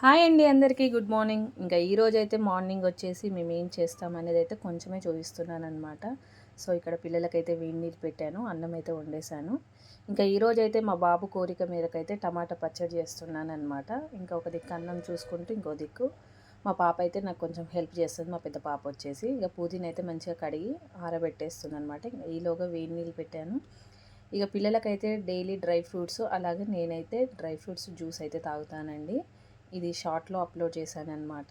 Hi అండి అందరికీ good morning. ఇంకా ఈరోజు అయితే మార్నింగ్ వచ్చేసి మేము ఏం చేస్తాం అనేది అయితే కొంచెమే చూపిస్తున్నాను అనమాట సో ఇక్కడ పిల్లలకైతే వేడి నీళ్ళు పెట్టాను అన్నం అయితే వండేశాను. ఇంకా ఈరోజు అయితే మా బాబు కోరిక మేరకైతే టమాటా పచ్చడి చేస్తున్నాను అనమాట ఇంకా ఒక దిక్కు అన్నం చూసుకుంటూ ఇంకో దిక్కు మా పాప అయితే నాకు కొంచెం హెల్ప్ చేస్తుంది. మా పెద్ద పాప వచ్చేసి ఇక పుదీనా అయితే మంచిగా కడిగి ఆరబెట్టేస్తుంది అనమాట ఈలోగా వేడి నీళ్ళు పెట్టాను. ఇక పిల్లలకైతే డైలీ డ్రై ఫ్రూట్స్ అలాగే నేనైతే డ్రై ఫ్రూట్స్ జ్యూస్ అయితే తాగుతానండి. ఇది షార్ట్లో అప్లోడ్ చేశాను అనమాట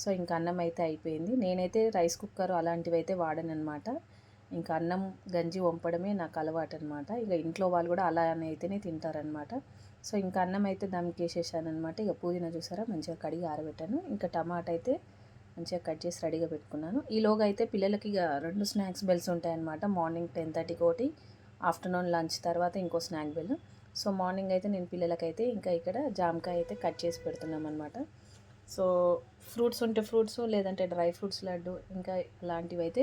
సో ఇంకా అన్నం అయితే అయిపోయింది. నేనైతే రైస్ కుక్కర్ అలాంటివి అయితే వాడనమాట ఇంకా అన్నం గంజి వంపడమే నాకు అలవాటు అనమాట ఇక ఇంట్లో వాళ్ళు కూడా అలా అయితేనే తింటారనమాట సో ఇంకా అన్నం అయితే దమ్కేసేసాను అనమాట ఇక పుదీనా చూసారా? మంచిగా కడిగి ఆరబెట్టాను. ఇంకా టమాటా అయితే మంచిగా కట్ చేసి రెడీగా పెట్టుకున్నాను. ఈలోగా అయితే పిల్లలకి ఇక రెండు స్నాక్స్ బెల్స్ ఉంటాయన్నమాట. మార్నింగ్ టెన్ థర్టీకి ఒకటి ఆఫ్టర్నూన్ లంచ్ తర్వాత ఇంకో స్నాక్ బెల్. సో మార్నింగ్ అయితే నేను పిల్లలకైతే ఇంకా ఇక్కడ జామకాయ అయితే కట్ చేసి పెడుతున్నాం అనమాట సో ఫ్రూట్స్ ఉంటే ఫ్రూట్స్ లేదంటే డ్రై ఫ్రూట్స్ లడ్డు ఇంకా ఇలాంటివి అయితే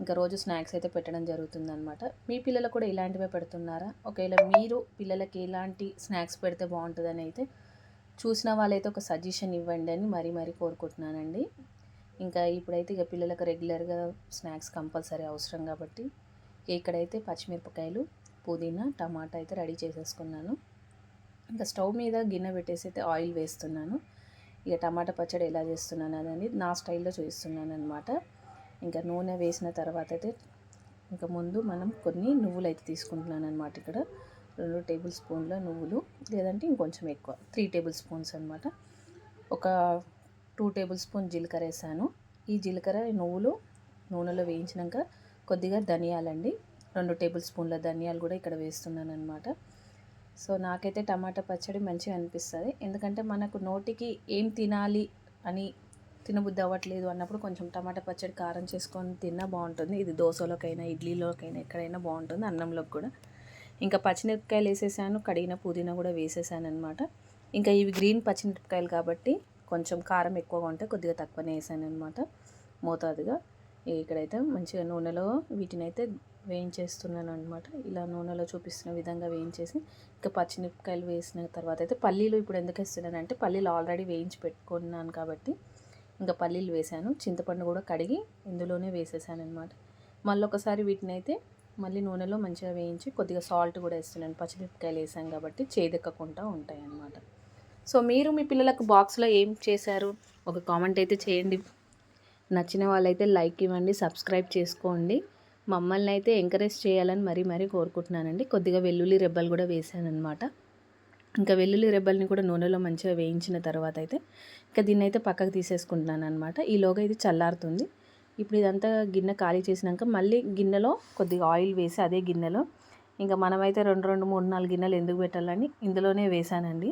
ఇంకా రోజు స్నాక్స్ అయితే పెట్టడం జరుగుతుంది అనమాట మీ పిల్లలు కూడా ఇలాంటివే పెడుతున్నారా? ఒకవేళ మీరు పిల్లలకి ఎలాంటి స్నాక్స్ పెడితే బాగుంటుందని అయితే చూసిన వాళ్ళైతే ఒక సజెషన్ ఇవ్వండి అని మరీ మరీ కోరుకుంటున్నానండి. ఇంకా ఇప్పుడైతే ఇక పిల్లలకు రెగ్యులర్గా స్నాక్స్ కంపల్సరీ అవసరం కాబట్టి ఇక్కడైతే పచ్చిమిరపకాయలు పుదీనా టమాటా అయితే రెడీ చేసేసుకున్నాను. ఇంకా స్టవ్ మీద గిన్నె పెట్టేసి అయితే ఆయిల్ వేస్తున్నాను. ఇక టమాటా పచ్చడి ఎలా చేస్తున్నాను అనేది నా స్టైల్లో చూస్తున్నాను అనమాట ఇంకా నూనె వేసిన తర్వాత అయితే ఇంకా ముందు మనం కొన్ని నువ్వులు అయితే తీసుకుంటున్నాను అనమాట ఇక్కడ. రెండు టేబుల్ స్పూన్ల నువ్వులు లేదంటే ఇంకొంచెం ఎక్కువ త్రీ టేబుల్ స్పూన్స్ అనమాట ఒక టూ టేబుల్ స్పూన్ జీలకర్ర వేసాను. ఈ జీలకర్ర నువ్వులు నూనెలో వేయించినాక కొద్దిగా ధనియాలండి. రెండు టేబుల్ స్పూన్ల ధనియాలు కూడా ఇక్కడ వేస్తున్నాను అనమాట సో నాకైతే టమాటా పచ్చడి మంచిగా అనిపిస్తుంది. ఎందుకంటే మనకు నోటికి ఏం తినాలి అని తినబుద్ధి అవ్వట్లేదు అన్నప్పుడు కొంచెం టమాటా పచ్చడి కారం చేసుకొని తిన్నా బాగుంటుంది. ఇది దోశలోకైనా ఇడ్లీలోకైనా ఎక్కడైనా బాగుంటుంది అన్నంలోకి కూడా. ఇంకా పచ్చిమిరపకాయలు వేసేసాను కడిగిన పుదీనా కూడా వేసేసాను అనమాట ఇంకా ఇవి గ్రీన్ పచ్చిమిరపకాయలు కాబట్టి కొంచెం కారం ఎక్కువగా ఉంటే కొద్దిగా తక్కువనే వేసాను అనమాట మోతాదుగా ఇక్కడైతే మంచిగా నూనెలో వీటిని అయితే వేయించేస్తున్నాను అనమాట ఇలా నూనెలో చూపిస్తున్న విధంగా వేయించేసి ఇంకా పచ్చిమిరపకాయలు వేసిన తర్వాత అయితే పల్లీలు ఇప్పుడు ఎందుకు వేస్తున్నాను అంటే పల్లీలు ఆల్రెడీ వేయించి పెట్టుకున్నాను కాబట్టి ఇంకా పల్లీలు వేసాను. చింతపండు కూడా కడిగి ఇందులోనే వేసేసాను అనమాట మళ్ళీ ఒకసారి వీటిని అయితే మళ్ళీ నూనెలో మంచిగా వేయించి కొద్దిగా సాల్ట్ కూడా వేస్తున్నాను. పచ్చిమిరపకాయలు వేసాం కాబట్టి చేదెక్కకుండా ఉంటాయి అన్నమాట సో మీరు మీ పిల్లలకు బాక్స్లో ఏం చేశారు? ఒక కామెంట్ అయితే చేయండి. నచ్చిన వాళ్ళైతే లైక్ ఇవ్వండి సబ్స్క్రైబ్ చేసుకోండి. మమ్మల్ని అయితే ఎంకరేజ్ చేయాలని మరీ మరీ కోరుకుంటున్నానండి. కొద్దిగా వెల్లుల్లి రెబ్బలు కూడా వేసానమాట ఇంకా వెల్లుల్లి రెబ్బల్ని కూడా నూనెలో మంచిగా వేయించిన తర్వాత అయితే ఇంకా దీన్ని అయితే పక్కకు తీసేసుకుంటున్నాను అనమాట ఈలోగా ఇది చల్లారుతుంది. ఇప్పుడు ఇదంతా గిన్నె ఖాళీ చేసినాక మళ్ళీ గిన్నెలో కొద్దిగా ఆయిల్ వేసి అదే గిన్నెలో ఇంకా మనమైతే రెండు రెండు మూడు నాలుగు గిన్నెలు ఎందుకు పెట్టాలని ఇందులోనే వేసానండి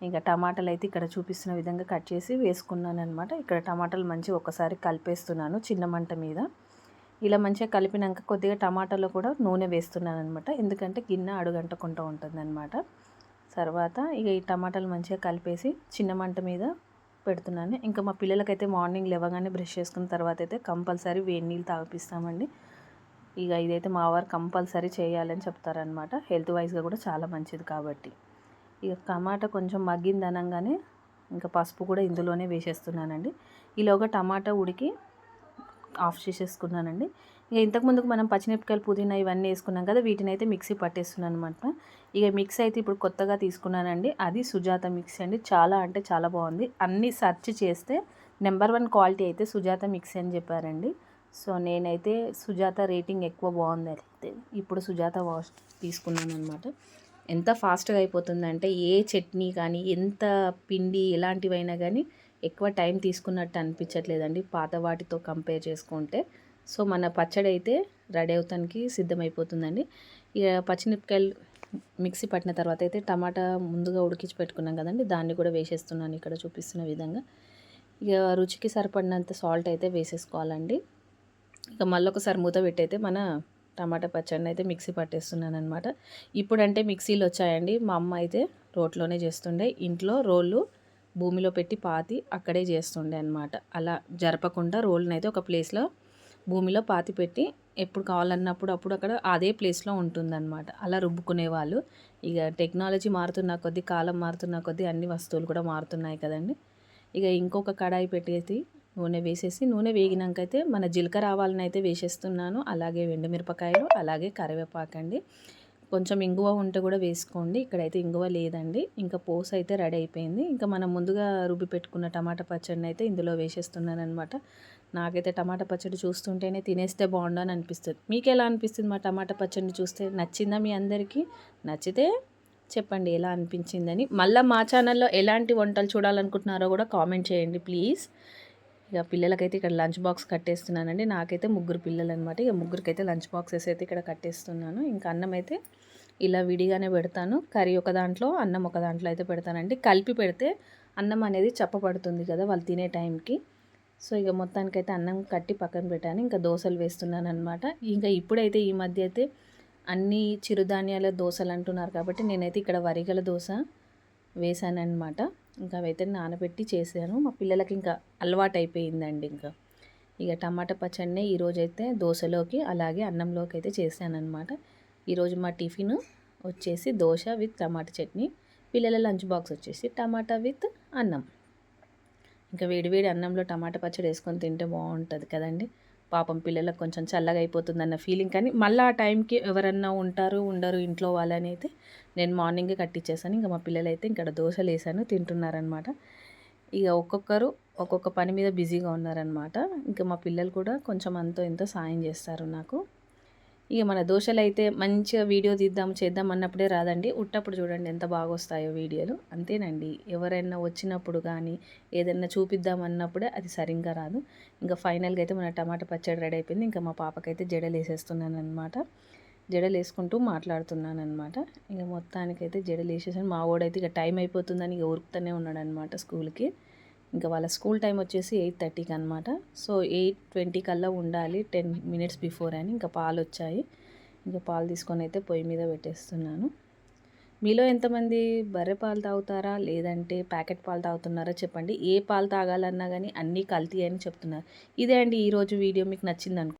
ఇంకా టమాటాలు అయితే ఇక్కడ చూపిస్తున్న విధంగా కట్ చేసి వేసుకున్నాను అనమాట ఇక్కడ టమాటాలు మంచిగా ఒకసారి కలిపేస్తున్నాను చిన్న మంట మీద. ఇలా మంచిగా కలిపినాక కొద్దిగా టమాటాలో కూడా నూనె వేస్తున్నాను అనమాట ఎందుకంటే గిన్నె అడుగంటకుండా ఉంటుంది అనమాట తర్వాత ఇక ఈ టమాటాలు మంచిగా కలిపేసి చిన్న మంట మీద పెడుతున్నాను. ఇంకా మా పిల్లలకైతే మార్నింగ్ లేవగానే బ్రష్ చేసుకున్న తర్వాత అయితే కంపల్సరీ వేడి నీళ్ళు తాగిపిస్తామండి. ఇక ఇదైతే మా వారు కంపల్సరీ చేయాలని చెప్తారనమాట హెల్త్ వైజ్గా కూడా చాలా మంచిది కాబట్టి. ఇక టమాటా కొంచెం మగ్గింది అనగానే ఇంకా పసుపు కూడా ఇందులోనే వేసేస్తున్నానండి. ఈలోగా టమాటా ఉడికి ఆఫ్ చేసేసుకున్నానండి. ఇక ఇంతకుముందుకు మనం పచ్చిమిరపకాయలు పుదీనా ఇవన్నీ వేసుకున్నాం కదా వీటిని అయితే మిక్సీ పట్టేస్తున్నాను అనమాట ఇక మిక్స్ అయితే ఇప్పుడు కొత్తగా తీసుకున్నానండి. అది సుజాత మిక్సీ అండి. చాలా అంటే చాలా బాగుంది. అన్నీ సెర్చ్ చేస్తే నెంబర్ వన్ క్వాలిటీ అయితే సుజాత మిక్సీ అని చెప్పారండి. సో నేనైతే సుజాత రేటింగ్ ఎక్కువ బాగుంది అయితే ఇప్పుడు సుజాత వాష్ తీసుకున్నాను అనమాట ఎంత ఫాస్ట్గా అయిపోతుందంటే ఏ చట్నీ కానీ ఎంత పిండి ఎలాంటివైనా కానీ ఎక్కువ టైం తీసుకున్నట్టు అనిపించట్లేదండి పాత వాటితో కంపేర్ చేసుకుంటే. సో మన పచ్చడి అయితే రెడీ అవుతానికి సిద్ధమైపోతుందండి. ఇక పచ్చిమిరపకాయలు మిక్సీ పట్టిన తర్వాత అయితే టమాటా ముందుగా ఉడికించి పెట్టుకున్నాం కదండి. దాన్ని కూడా వేసేస్తున్నాను ఇక్కడ చూపిస్తున్న విధంగా. ఇక రుచికి సరిపడినంత సాల్ట్ అయితే వేసేసుకోవాలండి. ఇక మళ్ళీ ఒకసారి మూత పెట్టయితే మన టమాటా పచ్చడిని అయితే మిక్సీ పట్టేస్తున్నాను అనమాట ఇప్పుడంటే మిక్సీలు వచ్చాయండి. మా అమ్మ అయితే రోట్లోనే చేస్తుండే. ఇంట్లో రోళ్ళు భూమిలో పెట్టి పాతి అక్కడే చేస్తుండే అనమాట అలా జరపకుండా రోల్ని అయితే ఒక ప్లేస్లో భూమిలో పాతి పెట్టి ఎప్పుడు కావాలన్నప్పుడు అప్పుడు అక్కడ అదే ప్లేస్లో ఉంటుందన్నమాట. అలా రుబ్బుకునే వాళ్ళు. ఇక టెక్నాలజీ మారుతున్న కొద్దీ కాలం మారుతున్న కొద్దీ అన్ని వస్తువులు కూడా మారుతున్నాయి కదండి. ఇక ఇంకొక కడాయి పెట్టేసి నూనె వేసేసి నూనె వేగినాక అయితే మన జీలకర్ర ఆవాలను అయితే వేసేస్తున్నాను. అలాగే ఎండుమిరపకాయలు అలాగే కరివేపాకండి. కొంచెం ఇంగువ ఉంటే కూడా వేసుకోండి. ఇక్కడైతే ఇంగువ లేదండి. ఇంకా పోస్ అయితే రెడీ అయిపోయింది. ఇంకా మనం ముందుగా రుబ్బి పెట్టుకున్న టమాటా పచ్చడిని అయితే ఇందులో వేసేస్తున్నాను అనమాట నాకైతే టమాటా పచ్చడి చూస్తుంటేనే తినేస్తే బాగుండు అని అనిపిస్తుంది. మీకు ఎలా అనిపిస్తుంది మా టమాటా పచ్చడిని చూస్తే? నచ్చిందా మీ అందరికీ? నచ్చితే చెప్పండి ఎలా అనిపించిందని. మళ్ళీ మా ఛానల్లో ఎలాంటి వంటలు చూడాలనుకుంటున్నారో కూడా కామెంట్ చేయండి ప్లీజ్. ఇక పిల్లలకైతే ఇక్కడ లంచ్ బాక్స్ కట్టేస్తున్నానండి. నాకైతే ముగ్గురు పిల్లలు అనమాట ఇక ముగ్గురికి అయితే లంచ్ బాక్సెస్ అయితే ఇక్కడ కట్టేస్తున్నాను. ఇంకా అన్నం అయితే ఇలా విడిగానే పెడతాను. కర్రీ ఒక దాంట్లో అన్నం ఒక దాంట్లో అయితే పెడతానండి. కలిపి పెడితే అన్నం అనేది చప్పపడుతుంది కదా వాళ్ళు తినే టైంకి. సో ఇక మొత్తానికైతే అన్నం కట్టి పక్కన పెట్టాను. ఇంకా దోశలు వేస్తున్నాను అనమాట ఇంకా ఇప్పుడైతే ఈ మధ్య అయితే అన్ని చిరుధాన్యాల దోశలు అంటున్నారు కాబట్టి నేనైతే ఇక్కడ వరిగల దోశ వేసానమాట ఇంకా అవైతే నానబెట్టి చేశాను. మా పిల్లలకి ఇంకా అలవాటు అయిపోయిందండి ఇంకా. ఇక టమాటా పచ్చడినే ఈరోజైతే దోశలోకి అలాగే అన్నంలోకి అయితే చేశానమాట ఈరోజు మా టిఫిన్ వచ్చేసి దోశ విత్ టమాటా చట్నీ పిల్లల లంచ్ బాక్స్ వచ్చేసి టమాటా విత్ అన్నం. ఇంకా వేడివేడి అన్నంలో టమాటా పచ్చడి వేసుకొని తింటే బాగుంటుంది కదండి. పాపం పిల్లలకు కొంచెం చల్లగా అయిపోతుంది అన్న ఫీలింగ్ కానీ మళ్ళీ ఆ టైంకి ఎవరన్నా ఉంటారు ఉండరు ఇంట్లో వాళ్ళని అయితే నేను మార్నింగే కట్టించేసాను ఇంకా మా పిల్లలు అయితే ఇక్కడ దోశలు వేసాను తింటున్నారనమాట ఇక ఒక్కొక్కరు ఒక్కొక్క పని మీద బిజీగా ఉన్నారనమాట ఇంకా మా పిల్లలు కూడా కొంచెం అంతో ఎంతో సాయం చేస్తారు నాకు. ఇక మన దోశలు అయితే మంచిగా వీడియో తీద్దాం చేద్దాం అన్నప్పుడే రాదండి. ఉట్టప్పుడు చూడండి ఎంత బాగా వస్తాయో వీడియోలు. అంతేనండి. ఎవరైనా వచ్చినప్పుడు కానీ ఏదైనా చూపిద్దాం అన్నప్పుడే అది సరిగ్గా రాదు. ఇంకా ఫైనల్గా అయితే మన టమాటా పచ్చడి రెడీ అయిపోయింది. ఇంకా మా పాపకైతే జడలు వేసేస్తున్నాను అనమాట జడలు వేసుకుంటూ మాట్లాడుతున్నాను అనమాట ఇక మొత్తానికైతే జడలు వేసేసాను మా వాడైతే ఇక టైం అయిపోతుందని ఇక ఉరుకుతూనే ఉన్నాడు అనమాట స్కూల్కి. ఇంకా వాళ్ళ స్కూల్ టైం వచ్చేసి ఎయిట్ థర్టీకి అనమాట సో ఎయిట్ ట్వంటీ కల్లా ఉండాలి టెన్ మినిట్స్ బిఫోర్ అని. ఇంకా పాలు వచ్చాయి. ఇంకా పాలు తీసుకొని అయితే పొయ్యి మీద పెట్టేస్తున్నాను. మీలో ఎంతమంది బర్రె పాలు తాగుతారా? లేదంటే ప్యాకెట్ పాలు తాగుతున్నారా? చెప్పండి. ఏ పాలు తాగాలన్నా కానీ అన్నీ కల్తీ అని చెప్తున్నారు. ఇదే అండి ఈరోజు వీడియో. మీకు నచ్చింది అనుకుంటున్నాను